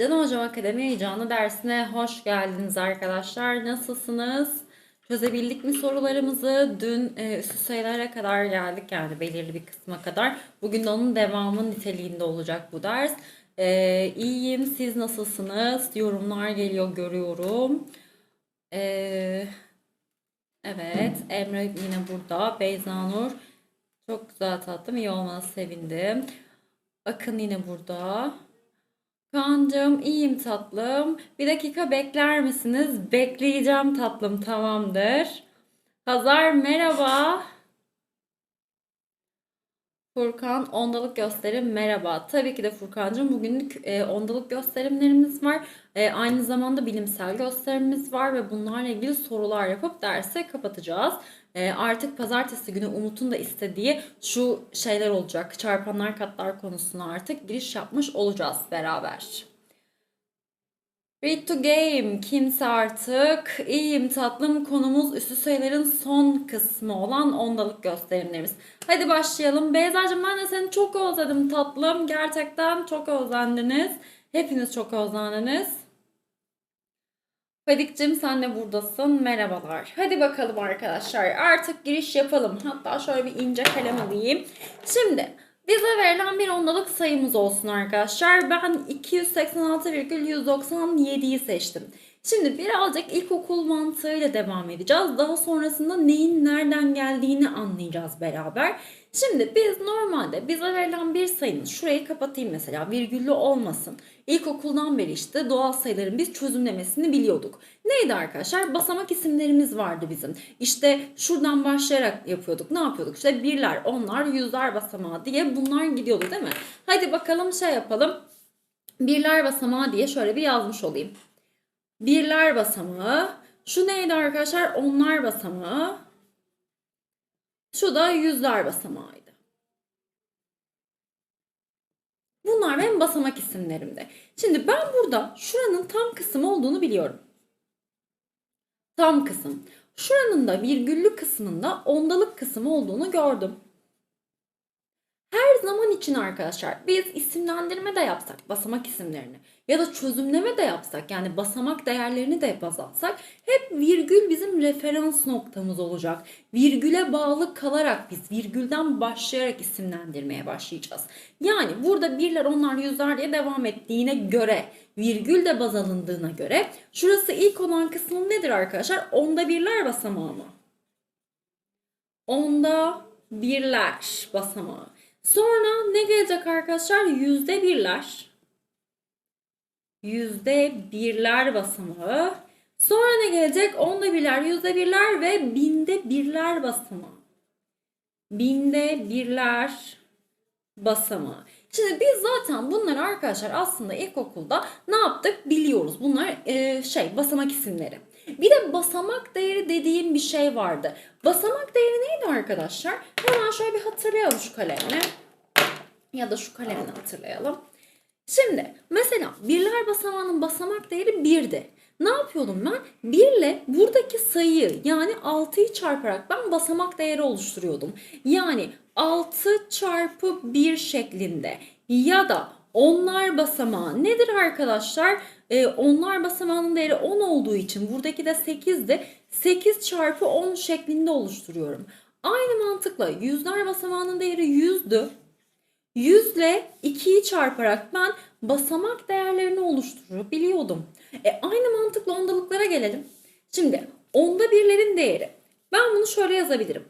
Canım Hocam Akademi Heyecanı dersine hoş geldiniz arkadaşlar. Nasılsınız? Çözebildik mi sorularımızı? Dün e, üstü sayılara kadar geldik yani belirli bir kısma kadar. Bugün onun devamı niteliğinde olacak bu ders. E, iyiyim, siz nasılsınız? Yorumlar geliyor görüyorum. E, evet, Emre yine burada. Beyza Nur. Çok güzel tatlım, iyi olmana sevindim. Akın yine burada. Kaan'cığım iyiyim tatlım. Bir dakika bekler misiniz? Bekleyeceğim tatlım tamamdır. Hazar merhaba. Furkan ondalık gösterim merhaba. Tabii ki de Furkan'cığım bugünlük e, ondalık gösterimlerimiz var. E, aynı zamanda bilimsel gösterimimiz var ve bunlarla ilgili sorular yapıp derse kapatacağız. E, artık pazartesi günü Umut'un da istediği şu şeyler olacak. Çarpanlar katlar konusuna artık giriş yapmış olacağız beraber. Read to game. Kimse artık. İyiyim tatlım. Konumuz üstü sayıların son kısmı olan ondalık gösterimlerimiz. Hadi başlayalım. Beyza'cığım ben de seni çok özledim tatlım. Gerçekten çok özlendiniz. Hepiniz çok özlendiniz. Fadik'cim sen de buradasın. Merhabalar. Hadi bakalım arkadaşlar. Artık giriş yapalım. Hatta şöyle bir ince kalem alayım. Şimdi bize verilen bir ondalık sayımız olsun arkadaşlar. Ben 286,197'yi seçtim. Şimdi birazcık ilkokul mantığıyla devam edeceğiz. Daha sonrasında neyin nereden geldiğini anlayacağız beraber. Şimdi biz normalde bize verilen bir sayının şurayı kapatayım mesela virgüllü olmasın. İlkokuldan beri işte doğal sayıların biz çözümlemesini biliyorduk. Neydi arkadaşlar? Basamak isimlerimiz vardı bizim. İşte şuradan başlayarak yapıyorduk. Ne yapıyorduk? İşte birler, onlar, yüzler basamağı diye bunlar gidiyordu değil mi? Hadi bakalım şey yapalım. Birler basamağı diye şöyle bir yazmış olayım. Birler basamağı. Şu neydi arkadaşlar? Onlar basamağı. Şu da yüzler basamağıydı. Bunlar benim basamak isimlerimde. Şimdi ben burada şuranın tam kısmı olduğunu biliyorum. Tam kısım. Şuranın da virgüllü kısmında ondalık kısmı olduğunu gördüm. Her zaman için arkadaşlar biz isimlendirme de yapsak basamak isimlerini ya da çözümleme de yapsak yani basamak değerlerini de baz alsak hep virgül bizim referans noktamız olacak. Virgüle bağlı kalarak biz virgülden başlayarak isimlendirmeye başlayacağız. Yani burada birler onlar yüzler diye devam ettiğine göre virgül de baz alındığına göre şurası ilk olan kısmı nedir arkadaşlar? Onda birler basamağı mı? Onda birler basamağı. Sonra ne gelecek arkadaşlar? Yüzde birler. Yüzde birler basamağı. Sonra ne gelecek? Onda birler, yüzde birler ve binde birler basamağı. Binde birler basamağı. Şimdi biz zaten bunları arkadaşlar aslında ilkokulda ne yaptık biliyoruz. Bunlar e, şey basamak isimleri. Bir de basamak değeri dediğim bir şey vardı. Basamak değeri neydi arkadaşlar? Hemen şöyle bir hatırlayalım şu kalemle. Ya da şu kalemle hatırlayalım. Şimdi mesela birler basamağının basamak değeri 1'di. Ne yapıyordum ben? 1 ile buradaki sayıyı yani 6'yı çarparak ben basamak değeri oluşturuyordum. Yani 6 çarpı 1 şeklinde ya da onlar basamağı nedir arkadaşlar? Ee, onlar basamağının değeri 10 olduğu için buradaki de 8'di. 8 çarpı 10 şeklinde oluşturuyorum. Aynı mantıkla yüzler basamağının değeri 100'dü. 100 ile 2'yi çarparak ben basamak değerlerini oluşturabiliyordum. E, aynı mantıkla ondalıklara gelelim. Şimdi onda birlerin değeri. Ben bunu şöyle yazabilirim.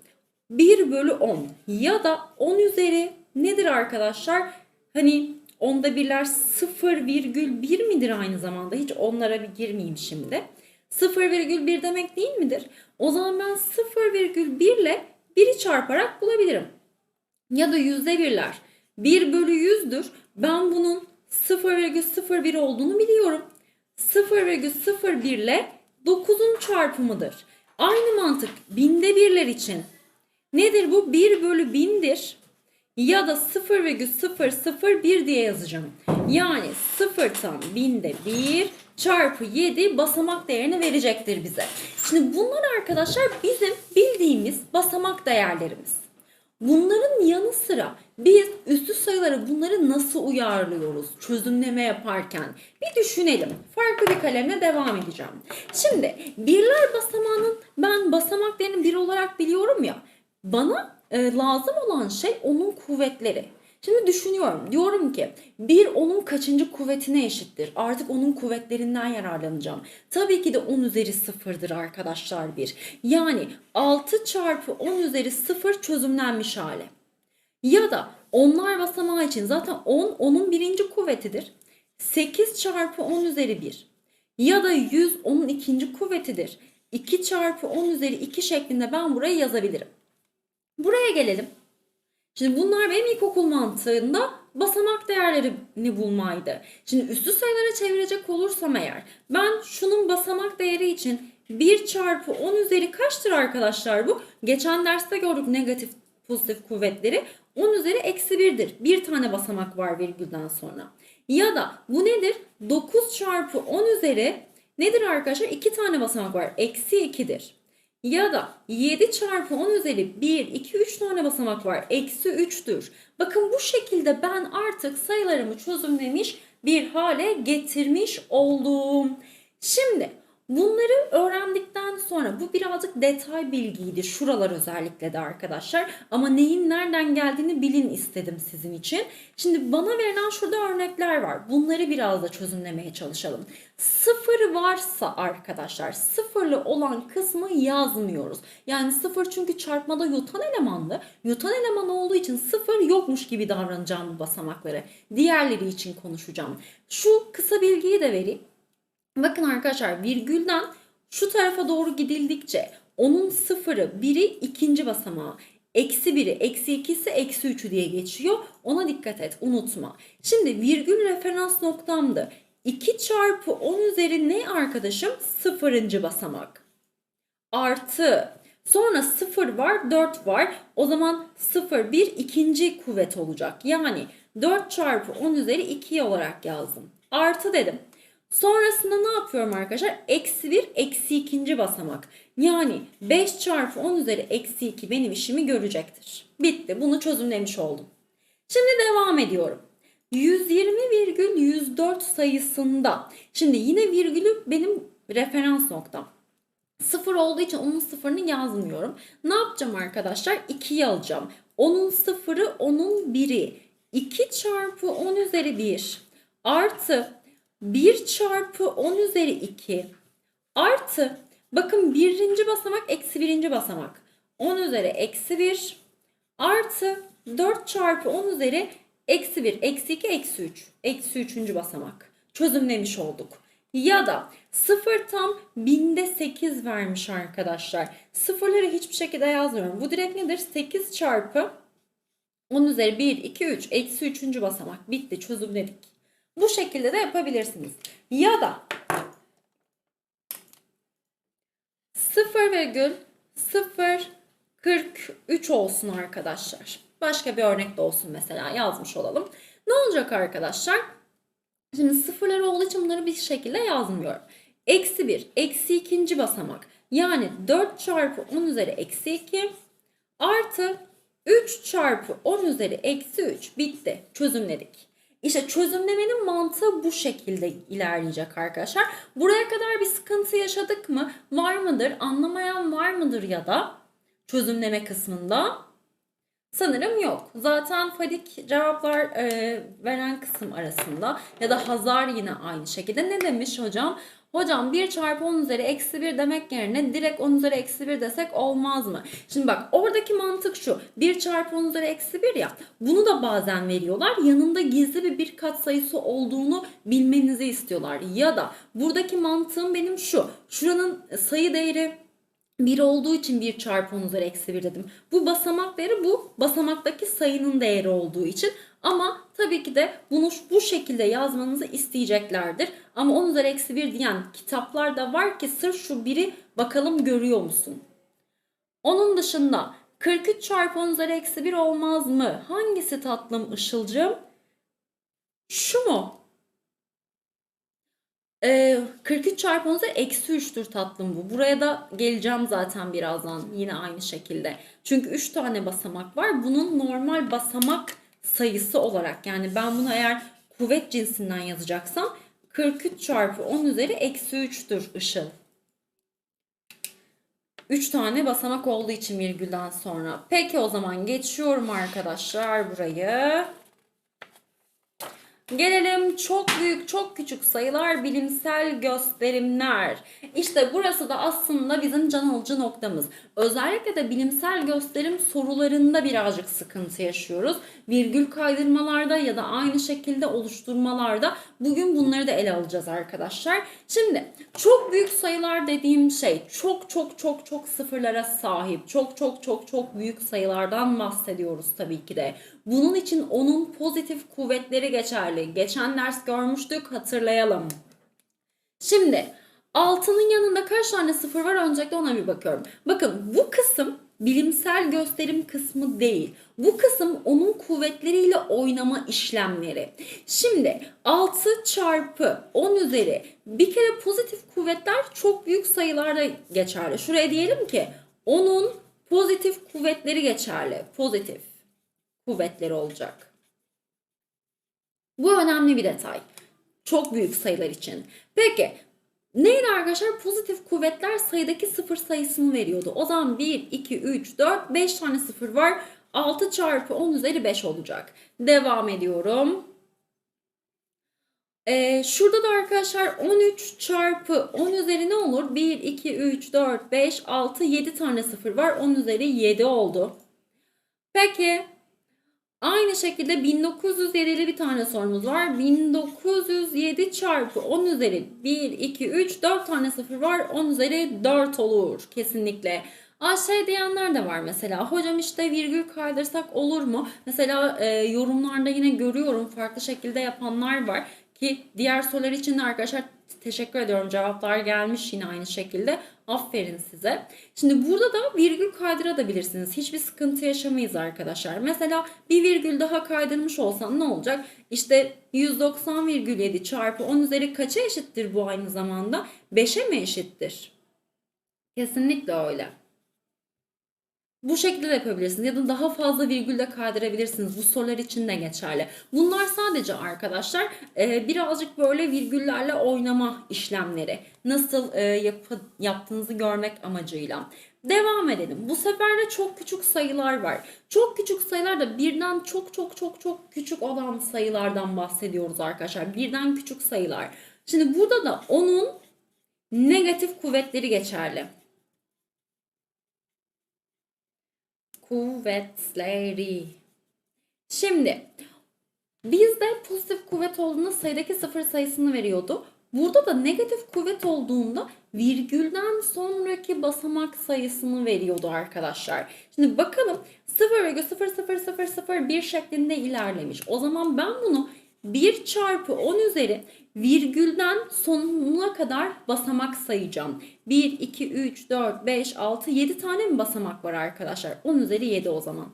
1 bölü 10 ya da 10 üzeri nedir arkadaşlar? Hani onda birler 0,1 midir aynı zamanda? Hiç onlara bir girmeyeyim şimdi. 0,1 demek değil midir? O zaman ben 0,1 ile 1'i çarparak bulabilirim. Ya da yüzde birler. 1 bölü 100'dür. Ben bunun 0,01 olduğunu biliyorum. 0,01 ile 9'un çarpımıdır. Aynı mantık binde birler için. Nedir bu? 1 bölü 1000'dir. Ya da 0,001 diye yazacağım. Yani 0'tan binde 1 çarpı 7 basamak değerini verecektir bize. Şimdi bunlar arkadaşlar bizim bildiğimiz basamak değerlerimiz. Bunların yanı sıra biz üstü sayıları bunları nasıl uyarlıyoruz çözümleme yaparken? Bir düşünelim. Farklı bir kalemle devam edeceğim. Şimdi birler basamağının ben basamak değerini bir olarak biliyorum ya. Bana e, lazım olan şey onun kuvvetleri. Şimdi düşünüyorum. Diyorum ki bir onun kaçıncı kuvvetine eşittir? Artık onun kuvvetlerinden yararlanacağım. Tabii ki de 10 üzeri sıfırdır arkadaşlar bir. Yani 6 çarpı 10 üzeri sıfır çözümlenmiş hali. Ya da onlar basamağı için zaten 10 onun birinci kuvvetidir. 8 çarpı 10 üzeri 1. Ya da 100 onun ikinci kuvvetidir. 2 çarpı 10 üzeri 2 şeklinde ben buraya yazabilirim. Buraya gelelim. Şimdi bunlar benim ilkokul mantığında basamak değerlerini bulmaydı. Şimdi üstü sayılara çevirecek olursam eğer ben şunun basamak değeri için 1 çarpı 10 üzeri kaçtır arkadaşlar bu? Geçen derste gördük negatif pozitif kuvvetleri 10 üzeri eksi 1'dir. Bir tane basamak var virgülden sonra. Ya da bu nedir? 9 çarpı 10 üzeri nedir arkadaşlar? 2 tane basamak var. Eksi 2'dir. Ya da 7 çarpı 10 üzeri 1, 2, 3 tane basamak var. Eksi 3'tür. Bakın bu şekilde ben artık sayılarımı çözümlemiş bir hale getirmiş oldum. Şimdi bunları öğrendikten sonra bu birazcık detay bilgiydi. Şuralar özellikle de arkadaşlar. Ama neyin nereden geldiğini bilin istedim sizin için. Şimdi bana verilen şurada örnekler var. Bunları biraz da çözümlemeye çalışalım. Sıfır varsa arkadaşlar sıfırlı olan kısmı yazmıyoruz. Yani sıfır çünkü çarpmada yutan elemanlı. Yutan eleman olduğu için sıfır yokmuş gibi davranacağım bu basamakları. Diğerleri için konuşacağım. Şu kısa bilgiyi de vereyim. Bakın arkadaşlar virgülden şu tarafa doğru gidildikçe onun sıfırı biri ikinci basamağı. Eksi biri, eksi ikisi, eksi üçü diye geçiyor. Ona dikkat et, unutma. Şimdi virgül referans noktamdı. 2 çarpı 10 üzeri ne arkadaşım? Sıfırıncı basamak. Artı. Sonra 0 var, 4 var. O zaman 0, 1 ikinci kuvvet olacak. Yani 4 çarpı 10 üzeri 2 olarak yazdım. Artı dedim. Sonrasında ne yapıyorum arkadaşlar? Eksi 1, eksi ikinci basamak. Yani 5 çarpı 10 üzeri eksi 2 benim işimi görecektir. Bitti. Bunu çözümlemiş oldum. Şimdi devam ediyorum. 120,104 sayısında. Şimdi yine virgülü benim referans noktam. Sıfır olduğu için onun sıfırını yazmıyorum. Ne yapacağım arkadaşlar? 2'yi alacağım. Onun sıfırı onun biri. 2 çarpı 10 üzeri 1 artı 1 çarpı 10 üzeri 2 artı bakın birinci basamak eksi birinci basamak 10 üzeri eksi 1 artı 4 çarpı 10 üzeri eksi 1 eksi 2 eksi 3 eksi 3. basamak çözümlemiş olduk. Ya da 0 tam binde 8 vermiş arkadaşlar. Sıfırları hiçbir şekilde yazmıyorum. Bu direkt nedir? 8 çarpı 10 üzeri 1, 2, 3 eksi 3. basamak. Bitti çözümledik. Bu şekilde de yapabilirsiniz. Ya da 0,043 olsun arkadaşlar. Başka bir örnek de olsun mesela yazmış olalım. Ne olacak arkadaşlar? Şimdi sıfırlar olduğu için bunları bir şekilde yazmıyorum. Eksi 1, eksi ikinci basamak. Yani 4 çarpı 10 üzeri eksi 2 artı 3 çarpı 10 üzeri eksi 3 bitti. Çözümledik. İşte çözümlemenin mantığı bu şekilde ilerleyecek arkadaşlar. Buraya kadar bir sıkıntı yaşadık mı? Var mıdır? Anlamayan var mıdır ya da çözümleme kısmında? Sanırım yok. Zaten Fadik cevaplar e, veren kısım arasında ya da Hazar yine aynı şekilde. Ne demiş hocam? Hocam 1 çarpı 10 üzeri eksi 1 demek yerine direkt 10 üzeri eksi 1 desek olmaz mı? Şimdi bak oradaki mantık şu. 1 çarpı 10 üzeri eksi 1 ya. Bunu da bazen veriyorlar. Yanında gizli bir bir kat sayısı olduğunu bilmenizi istiyorlar. Ya da buradaki mantığım benim şu. Şuranın sayı değeri 1 olduğu için 1 çarpı 10 üzeri eksi 1 dedim. Bu basamak değeri bu basamaktaki sayının değeri olduğu için ama tabii ki de bunu bu şekilde yazmanızı isteyeceklerdir. Ama 10 üzeri eksi 1 diyen kitaplar da var ki sırf şu biri bakalım görüyor musun? Onun dışında 43 çarpı 10 üzeri eksi 1 olmaz mı? Hangisi tatlım Işılcığım? Şu mu? Ee, 43 çarpı 10 üzeri eksi 3'tür tatlım bu. Buraya da geleceğim zaten birazdan yine aynı şekilde. Çünkü 3 tane basamak var. Bunun normal basamak sayısı olarak yani ben bunu eğer kuvvet cinsinden yazacaksam 43 çarpı 10 üzeri eksi 3'tür ışıl. 3 tane basamak olduğu için virgülden sonra. Peki o zaman geçiyorum arkadaşlar burayı. Gelelim çok büyük, çok küçük sayılar, bilimsel gösterimler. İşte burası da aslında bizim can alıcı noktamız. Özellikle de bilimsel gösterim sorularında birazcık sıkıntı yaşıyoruz. Virgül kaydırmalarda ya da aynı şekilde oluşturmalarda bugün bunları da ele alacağız arkadaşlar. Şimdi çok büyük sayılar dediğim şey çok çok çok çok sıfırlara sahip. Çok çok çok çok büyük sayılardan bahsediyoruz tabii ki de. Bunun için onun pozitif kuvvetleri geçerli. Geçen ders görmüştük hatırlayalım. Şimdi altının yanında kaç tane sıfır var öncelikle ona bir bakıyorum. Bakın bu kısım bilimsel gösterim kısmı değil. Bu kısım onun kuvvetleriyle oynama işlemleri. Şimdi 6 çarpı 10 üzeri bir kere pozitif kuvvetler çok büyük sayılarda geçerli. Şuraya diyelim ki onun pozitif kuvvetleri geçerli. Pozitif kuvvetleri olacak. Bu önemli bir detay. Çok büyük sayılar için. Peki neydi arkadaşlar? Pozitif kuvvetler sayıdaki sıfır sayısını veriyordu. O zaman 1, 2, 3, 4, 5 tane sıfır var. 6 çarpı 10 üzeri 5 olacak. Devam ediyorum. Ee, şurada da arkadaşlar 13 çarpı 10 üzeri ne olur? 1, 2, 3, 4, 5, 6, 7 tane sıfır var. 10 üzeri 7 oldu. Peki Aynı şekilde 1907'li bir tane sorumuz var. 1907 çarpı 10 üzeri 1, 2, 3, 4 tane sıfır var. 10 üzeri 4 olur kesinlikle. Aa şey diyenler de var mesela. Hocam işte virgül kaydırsak olur mu? Mesela e, yorumlarda yine görüyorum farklı şekilde yapanlar var. Ki diğer sorular için de arkadaşlar teşekkür ediyorum. Cevaplar gelmiş yine aynı şekilde. Aferin size. Şimdi burada da virgül kaydırabilirsiniz. Hiçbir sıkıntı yaşamayız arkadaşlar. Mesela bir virgül daha kaydırmış olsam ne olacak? İşte 190,7 çarpı 10 üzeri kaça eşittir bu aynı zamanda? 5'e mi eşittir? Kesinlikle öyle. Bu şekilde de yapabilirsiniz ya da daha fazla virgül de kaydırabilirsiniz. Bu sorular için de geçerli. Bunlar sadece arkadaşlar e, birazcık böyle virgüllerle oynama işlemleri. Nasıl e, yap yaptığınızı görmek amacıyla. Devam edelim. Bu sefer de çok küçük sayılar var. Çok küçük sayılar da birden çok çok çok çok küçük olan sayılardan bahsediyoruz arkadaşlar. Birden küçük sayılar. Şimdi burada da onun negatif kuvvetleri geçerli. Kuvvetleri. Şimdi bizde pozitif kuvvet olduğunda sayıdaki sıfır sayısını veriyordu. Burada da negatif kuvvet olduğunda virgülden sonraki basamak sayısını veriyordu arkadaşlar. Şimdi bakalım 0,00001 şeklinde ilerlemiş. O zaman ben bunu 1 çarpı 10 üzeri virgülden sonuna kadar basamak sayacağım. 1, 2, 3, 4, 5, 6, 7 tane mi basamak var arkadaşlar? 10 üzeri 7 o zaman.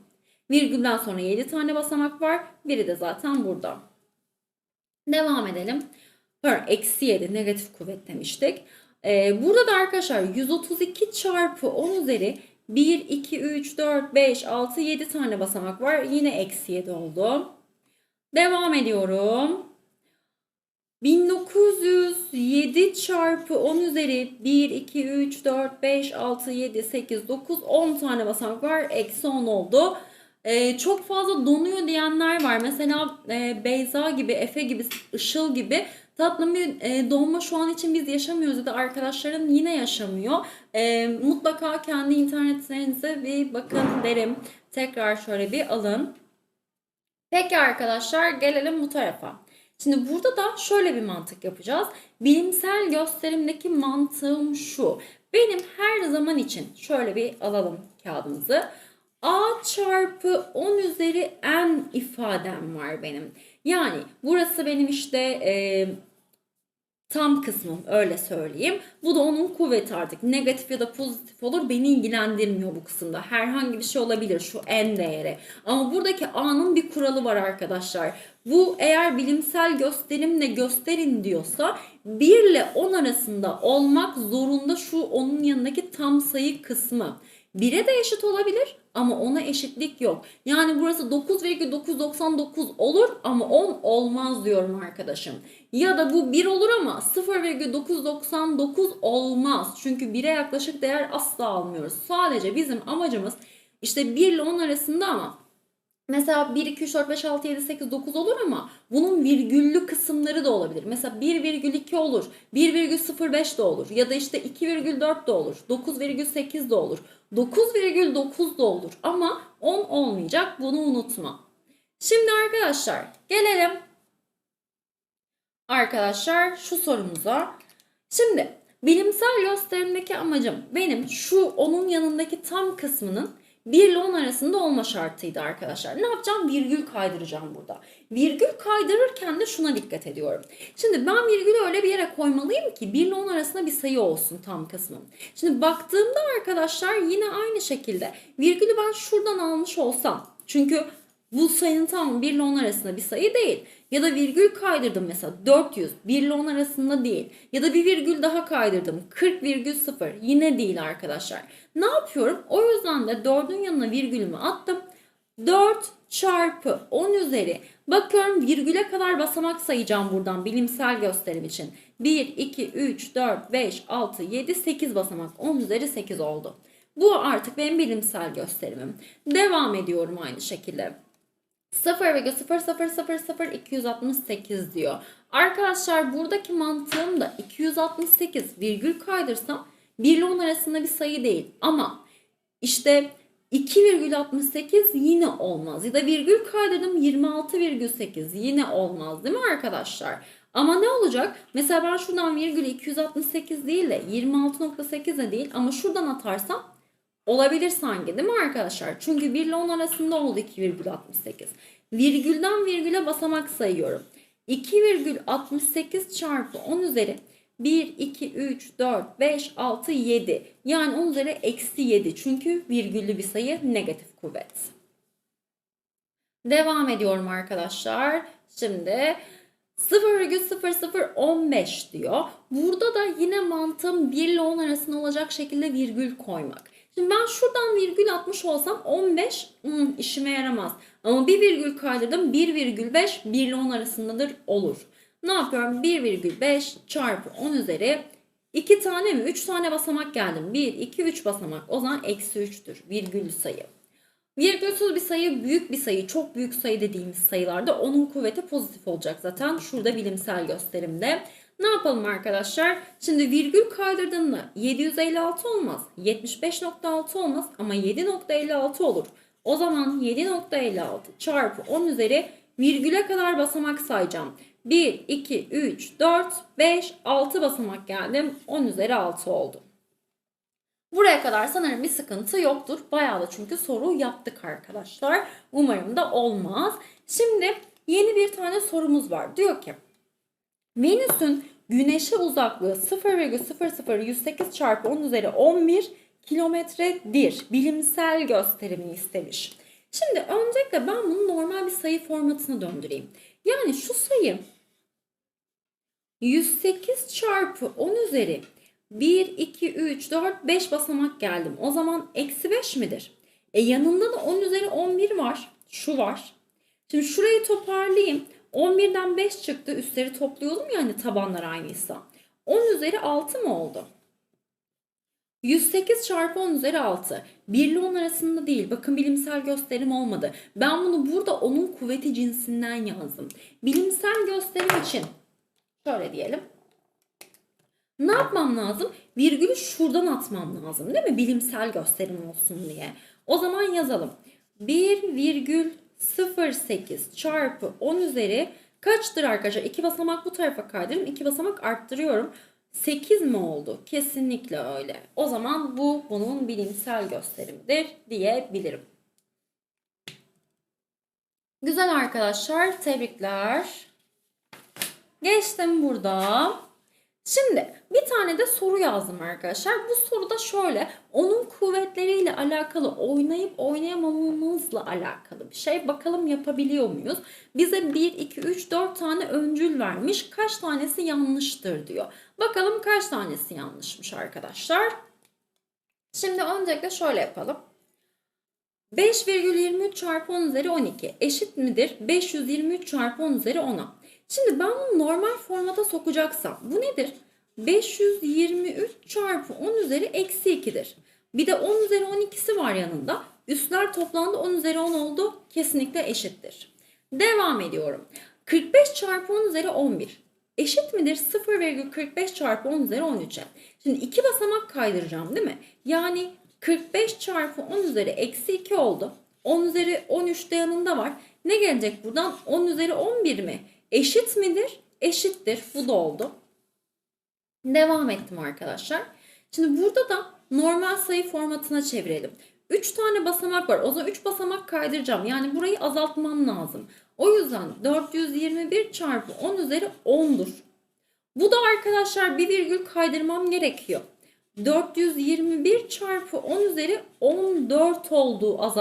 Virgülden sonra 7 tane basamak var. Biri de zaten burada. Devam edelim. Pardon, eksi 7 negatif kuvvet demiştik. Ee, burada da arkadaşlar 132 çarpı 10 üzeri 1, 2, 3, 4, 5, 6, 7 tane basamak var. Yine eksi 7 oldu. Devam ediyorum. 1907 çarpı 10 üzeri 1, 2, 3, 4, 5, 6, 7, 8, 9, 10 tane basamak var. Eksi 10 oldu. Ee, çok fazla donuyor diyenler var. Mesela e, Beyza gibi, Efe gibi, Işıl gibi tatlım bir e, donma şu an için biz yaşamıyoruz ya da arkadaşların yine yaşamıyor. E, mutlaka kendi internetlerinize bir bakın derim. Tekrar şöyle bir alın. Peki arkadaşlar gelelim bu tarafa. Şimdi burada da şöyle bir mantık yapacağız. Bilimsel gösterimdeki mantığım şu. Benim her zaman için şöyle bir alalım kağıdımızı. A çarpı 10 üzeri n ifadem var benim. Yani burası benim işte e, tam kısmım öyle söyleyeyim. Bu da onun kuvveti artık. Negatif ya da pozitif olur beni ilgilendirmiyor bu kısımda. Herhangi bir şey olabilir şu en değeri. Ama buradaki A'nın bir kuralı var arkadaşlar. Bu eğer bilimsel gösterimle gösterin diyorsa 1 ile 10 arasında olmak zorunda şu onun yanındaki tam sayı kısmı. 1'e de eşit olabilir ama ona eşitlik yok. Yani burası 9,999 olur ama 10 olmaz diyorum arkadaşım. Ya da bu 1 olur ama 0,999 olmaz. Çünkü 1'e yaklaşık değer asla almıyoruz. Sadece bizim amacımız işte 1 ile 10 arasında ama Mesela 1, 2, 3, 4, 5, 6, 7, 8, 9 olur ama bunun virgüllü kısımları da olabilir. Mesela 1,2 olur, 1,05 de olur ya da işte 2,4 de olur, 9,8 de olur, 9,9 da olur ama 10 olmayacak bunu unutma. Şimdi arkadaşlar gelelim arkadaşlar şu sorumuza. Şimdi bilimsel gösterimdeki amacım benim şu onun yanındaki tam kısmının 1 ile 10 arasında olma şartıydı arkadaşlar. Ne yapacağım? Virgül kaydıracağım burada. Virgül kaydırırken de şuna dikkat ediyorum. Şimdi ben virgülü öyle bir yere koymalıyım ki 1 ile 10 arasında bir sayı olsun tam kısmım. Şimdi baktığımda arkadaşlar yine aynı şekilde virgülü ben şuradan almış olsam. Çünkü bu sayının tamamı 1 ile 10 arasında bir sayı değil. Ya da virgül kaydırdım mesela 400 1 ile 10 arasında değil. Ya da bir virgül daha kaydırdım 40,0 yine değil arkadaşlar. Ne yapıyorum? O yüzden de 4'ün yanına virgülümü attım. 4 çarpı 10 üzeri bakıyorum virgüle kadar basamak sayacağım buradan bilimsel gösterim için. 1, 2, 3, 4, 5, 6, 7, 8 basamak 10 üzeri 8 oldu. Bu artık benim bilimsel gösterimim. Devam ediyorum aynı şekilde. 0,0000268 diyor. Arkadaşlar buradaki mantığım da 268 virgül kaydırsam 1 ile 10 arasında bir sayı değil. Ama işte 2,68 yine olmaz. Ya da virgül kaydırdım 26,8 yine olmaz değil mi arkadaşlar? Ama ne olacak? Mesela ben şuradan virgülü 268 değil de 26.8 de değil ama şuradan atarsam Olabilir sanki değil mi arkadaşlar? Çünkü 1 ile 10 arasında oldu 2,68. Virgülden virgüle basamak sayıyorum. 2,68 çarpı 10 üzeri 1, 2, 3, 4, 5, 6, 7. Yani 10 üzeri eksi 7. Çünkü virgüllü bir sayı negatif kuvvet. Devam ediyorum arkadaşlar. Şimdi 0,0015 diyor. Burada da yine mantığım 1 ile 10 arasında olacak şekilde virgül koymak. Şimdi ben şuradan virgül atmış olsam 15 hmm, işime yaramaz. Ama bir virgül kaydırdım 1,5 1 ile 10 arasındadır olur. Ne yapıyorum? 1,5 çarpı 10 üzeri 2 tane mi? 3 tane basamak geldim. 1, 2, 3 basamak. O zaman eksi 3'tür. Virgüllü sayı. Virgülsüz bir sayı büyük bir sayı, çok büyük sayı dediğimiz sayılarda onun kuvveti pozitif olacak zaten. Şurada bilimsel gösterimde. Ne yapalım arkadaşlar? Şimdi virgül kaydırdığında 756 olmaz. 75.6 olmaz ama 7.56 olur. O zaman 7.56 çarpı 10 üzeri virgüle kadar basamak sayacağım. 1, 2, 3, 4, 5, 6 basamak geldim. 10 üzeri 6 oldu. Buraya kadar sanırım bir sıkıntı yoktur. Bayağı da çünkü soru yaptık arkadaşlar. Umarım da olmaz. Şimdi yeni bir tane sorumuz var. Diyor ki Venüs'ün güneşe uzaklığı 0,00108 çarpı 10 üzeri 11 kilometredir. Bilimsel gösterimini istemiş. Şimdi öncelikle ben bunu normal bir sayı formatına döndüreyim. Yani şu sayı 108 çarpı 10 üzeri 1, 2, 3, 4, 5 basamak geldim. O zaman eksi 5 midir? E yanında da 10 üzeri 11 var. Şu var. Şimdi şurayı toparlayayım. 11'den 5 çıktı. Üstleri topluyordum ya hani tabanlar aynıysa. 10 üzeri 6 mı oldu? 108 çarpı 10 üzeri 6. 1 ile 10 arasında değil. Bakın bilimsel gösterim olmadı. Ben bunu burada onun kuvveti cinsinden yazdım. Bilimsel gösterim için şöyle diyelim. Ne yapmam lazım? Virgülü şuradan atmam lazım değil mi? Bilimsel gösterim olsun diye. O zaman yazalım. 1,08 çarpı 10 üzeri kaçtır arkadaşlar? 2 basamak bu tarafa kaydırdım. 2 basamak arttırıyorum. 8 mi oldu? Kesinlikle öyle. O zaman bu bunun bilimsel gösterimidir diyebilirim. Güzel arkadaşlar. Tebrikler. Geçtim burada. Şimdi bir tane de soru yazdım arkadaşlar. Bu soruda şöyle onun kuvvetleriyle alakalı oynayıp oynayamamamızla alakalı bir şey. Bakalım yapabiliyor muyuz? Bize 1, 2, 3, 4 tane öncül vermiş. Kaç tanesi yanlıştır diyor. Bakalım kaç tanesi yanlışmış arkadaşlar. Şimdi öncelikle şöyle yapalım. 5,23 çarpı 10 üzeri 12 eşit midir? 523 çarpı 10 üzeri 10'a. Şimdi ben bunu normal formata sokacaksam bu nedir? 523 çarpı 10 üzeri eksi 2'dir. Bir de 10 üzeri 12'si var yanında. Üstler toplandı 10 üzeri 10 oldu. Kesinlikle eşittir. Devam ediyorum. 45 çarpı 10 üzeri 11 eşit midir 0,45 çarpı 10 üzeri 13'e. Şimdi iki basamak kaydıracağım değil mi? Yani 45 çarpı 10 üzeri eksi 2 oldu. 10 üzeri 13 de yanında var. Ne gelecek buradan? 10 üzeri 11 mi? Eşit midir? Eşittir. Bu da oldu. Devam ettim arkadaşlar. Şimdi burada da normal sayı formatına çevirelim. 3 tane basamak var. O zaman 3 basamak kaydıracağım. Yani burayı azaltmam lazım. O yüzden 421 çarpı 10 üzeri 10'dur. Bu da arkadaşlar bir virgül kaydırmam gerekiyor. 421 çarpı 10 üzeri 14 olduğu azalt.